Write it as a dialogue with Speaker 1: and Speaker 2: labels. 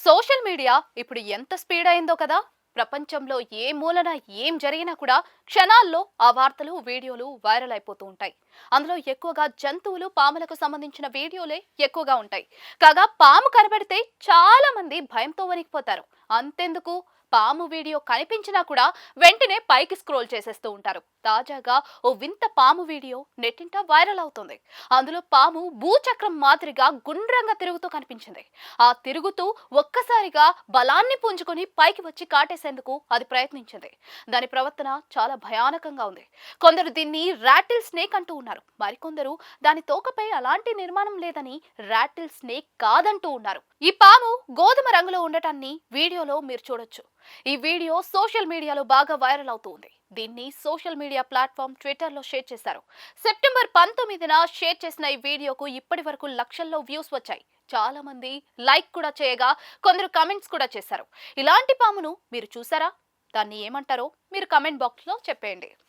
Speaker 1: Social media ఇప్పుడు ఎంత speed అయిందో కదా! ప్రపంచంలో ఏ మూలన ఏం జరిగినా కూడా క్షణాల్లో ఆ వార్తలు వీడియోలు వైరల్ అయిపోతూ ఉంటాయి. అందులో ఎక్కువగా జంతువులు పాములకు సంబంధించిన వీడియోలే ఎక్కువగా ఉంటాయి. కాగా పాము కనబడితే చాలా మంది భయంతో వణికిపోతారు. అంతెందుకు? పాము వీడియో కనిపించినా కూడా వెంటనే పైకి స్క్రోల్ చేసేస్తూ ఉంటారు. తాజాగా ఓ వింత పాము వీడియో నెట్టింట వైరల్ అవుతుంది. అందులో పాము భూచక్రం మాదిరిగా గుండ్రంగా తిరుగుతూ కనిపించింది. ఆ తిరుగుతూ ఒక్కసారిగా బలాన్ని పుంజుకొని పైకి వచ్చి కాటేసేందుకు అది ప్రయత్నించింది. దాని ప్రవర్తన చాలా భయానకంగా ఉంది. కొందరు దీన్ని రాటిల్ స్నేక్ అంటూ ఉన్నారు. మరికొందరు దాని తోకపై అలాంటి నిర్మాణం లేదని రాటిల్ స్నేక్ కాదంటూ ఉన్నారు. ఈ పాము గోధుమ రంగులో ఉండటాన్ని వీడియోలో మీరు చూడొచ్చు. ఈ వీడియో సోషల్ మీడియాలో బాగా వైరల్ అవుతుంది. దీన్ని సోషల్ మీడియా ప్లాట్ఫామ్ ట్విట్టర్లో షేర్ చేశారు. సెప్టెంబర్ పంతొమ్మిదిన షేర్ చేసిన ఈ వీడియోకు ఇప్పటి వరకు లక్షల్లో వ్యూస్ వచ్చాయి. చాలా మంది లైక్ కూడా చేయగా కొందరు కమెంట్స్ కూడా చేశారు. ఇలాంటి పామును మీరు చూసారా? దాన్ని ఏమంటారో మీరు కమెంట్ బాక్స్లో చెప్పేయండి.